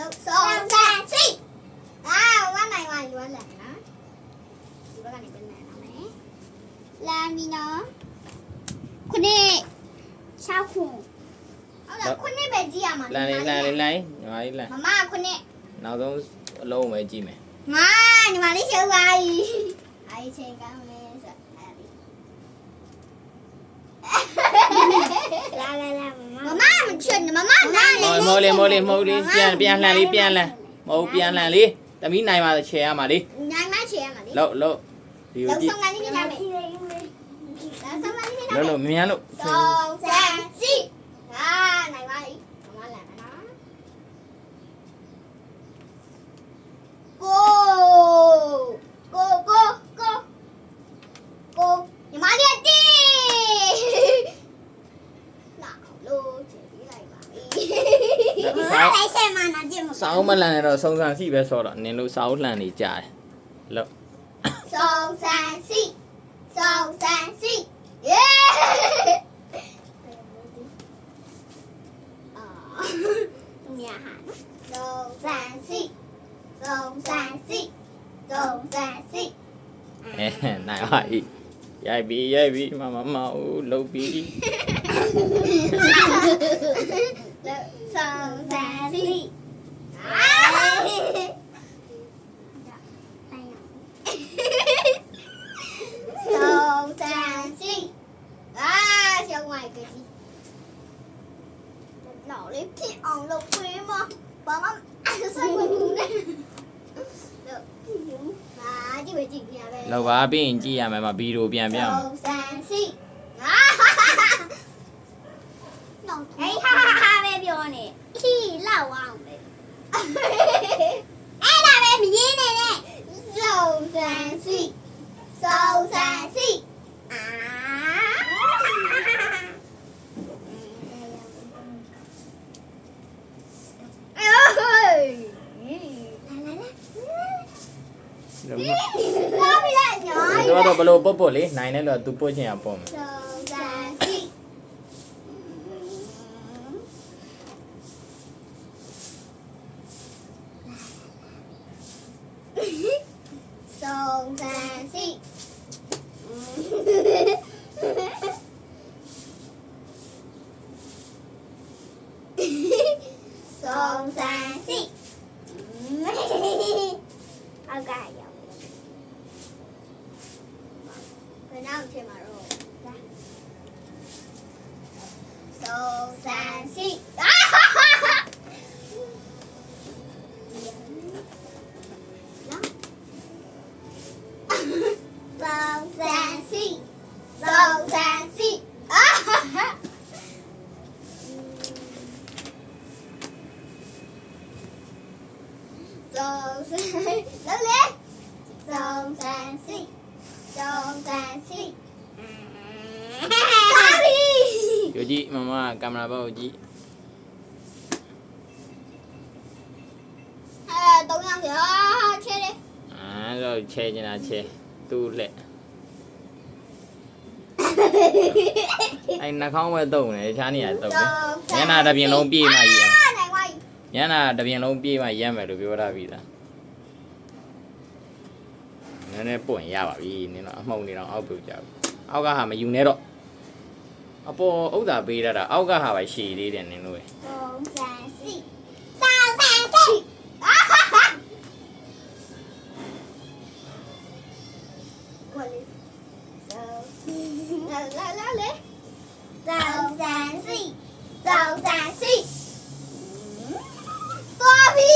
六上三四啊我嚟我嚟我嚟啦ဒီဘက်ကနေပြန်လာမယ်လာမီနော်ခုနှစ်6ခုဟုတ်လားခုနှစ်ပဲကြည့်ရမှာ လန်လေးလန်လေးလိုင်းညီမလေးလန် မမခုနှစ် နောက်ဆုံးအလုံးပဲကြည့်မယ် ငါညီမလေးရှုပ်ပါပြီအဲ့ဒီချိန်ကမယ်ဆိုအဲ့ဒီလာလာလာမမမ ချက်မမနာလေမဟုတ်လေမဟုတ်လေမဟုတ်လေပြန်ပြန်လှန်လေးပြန်လှန်မဟုတ်ပြန်လှန်လေးတမီးနိုင်ပါချေရမှာလေနိုင်မချေရမှာလေလောက်လောက်ဒီကိုကြည့်လောက်ဆောင်ကနေနေလာမယ်လောက်လောက်မြန်မြန်လို့ဆောင်စံစီဟာနိုင်ပါလေ sáu. sáu lần rồi xong sang xị về sổ đó nên lúc sáu lần thì chạy lộc xong sang xị xong sang xị. Yeah. Nhà hàng xong sang xị xong sang xị xong sang xị. Này hỏi Yai bi, yai bi, mau, low bi son xa xỉ son xa xỉ à ra ngoài cái gì đỏ lấy thì ổng lục quý mà bấm ăn xong rồi cũng đấy ။လောက်ပါပြီးရင်ကြည့်ရမယ်မှာဗီဒီယိုပြန်ပြအောင်။ဟုတ်ဆန်စီ။နော်။ဟဲ့ နဲ့ခီလောက်အောင်ပဲအဲ့ဒါပဲမရင်းနဲ့နဲ့စုံစမ်းစီစုံစမ်းစီအာတော့ဘလို့ပုတ်ပုတ်လေးနိုင်တယ်လို့သူပုတ်ချင်ရပုံမယ် 松山寺，嘿嘿嘿，松山寺，嘿嘿嘿，好可爱。 စုံစမ်းလဲလဲစုံစမ်းစီစုံစမ်းစီကာလီယူကြည့်မမကင်မရာဘောက်ကြည့်အဲတုံးရောက်ရောချဲတယ်အဲတော့ချဲနေတာချဲသူ့လက်အဲနှာခေါင်းဝဲတုံးတယ်တခြားနေရာတုံးတယ်မျက်နှာတစ်ပြင်လုံးပြေးမှကြီးအောင် ရန်တာတစ်ပြင်လုံးပြေးမှရမ်းမယ်လို့ပြောထားပြီးသားနည်းနည်းပွင့်ရပါပြီနင်တော့အမှုန်နေတော့အောက်ပြုတ်ကြဘူးအောက်ကဟာမယူနဲ့တော့အပေါ်ဥဒ္ဒါပေးရတာအောက်ကဟာပဲရှည်သေးတယ်နင်တို့ရဲ့早三四，早三四。 သွားပြီ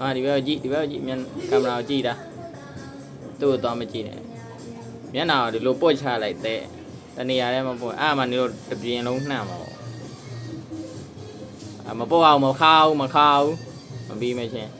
အာဒီဘက်ကြည့်ဒီဘက်ကြည့်မြန်ကင်မရာကိုကြည့်တာသူ့ကိုသွားမကြည့်နဲ့မျက်နှာကိုဒီလိုပုတ်ချလိုက်တဲ့တနေရာထဲမှာပုတ်အဲ့မှာနေတော့တပြင်းလုံးနှံ့မှာပေါ့အမပုတ်အောင်မခါအောင်မခါအောင်မပြီးမချင်း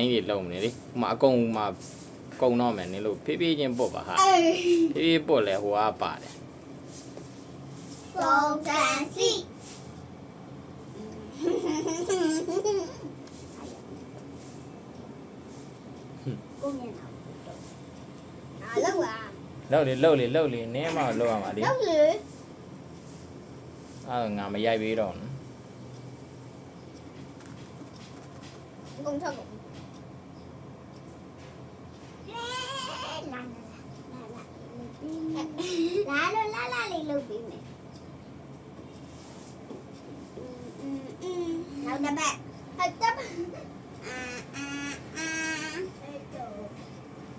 င်ကြီးလုံးနေလေဟိုမှာအကုန်မှာကုံတော့မယ်နင်လို့ဖြည်းဖြည်းချင်းပုတ်ပါဟာအေးဖြည်းဖြည်းပုတ်လဲဟိုကပါတယ် So fancy ကိုမြင်တာအာလောက်ပါလောက်လေလောက်လေလောက်လေနင်းမလောက်ရမှာလေလောက်လေအဲ့ဒါငါမရိုက်ပြီးတော့နော်ကုန်ချက်ကုန် လာလာလာလာလေးလုပ်ပြီးမယ်နောက်တစ်ပတ်ဟတ်တပ်အာအာ